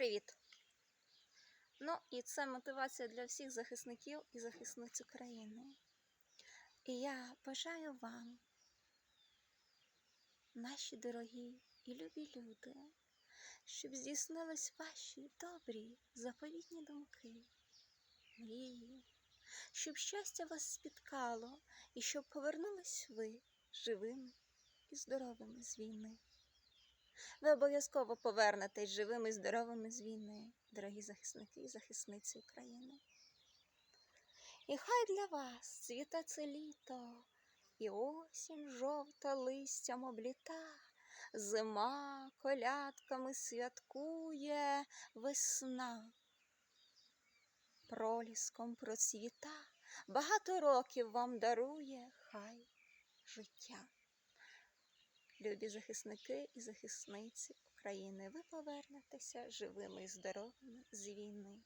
Привіт! Ну, і це мотивація для всіх захисників і захисниць України. І я бажаю вам, наші дорогі і любі люди, щоб здійснились ваші добрі заповітні думки, мрії, щоб щастя вас спіткало і щоб повернулись ви живими і здоровими з війни. Ви обов'язково повернетесь живими і здоровими з війни, дорогі захисники і захисниці України. І хай для вас цвіте це літо, і осінь жовта листям обліта, зима колядками святкує весна. Проліском процвіта, багато років вам дарує хай життя. Любі захисники і захисниці України, ви повернетеся живими і здоровими з війни.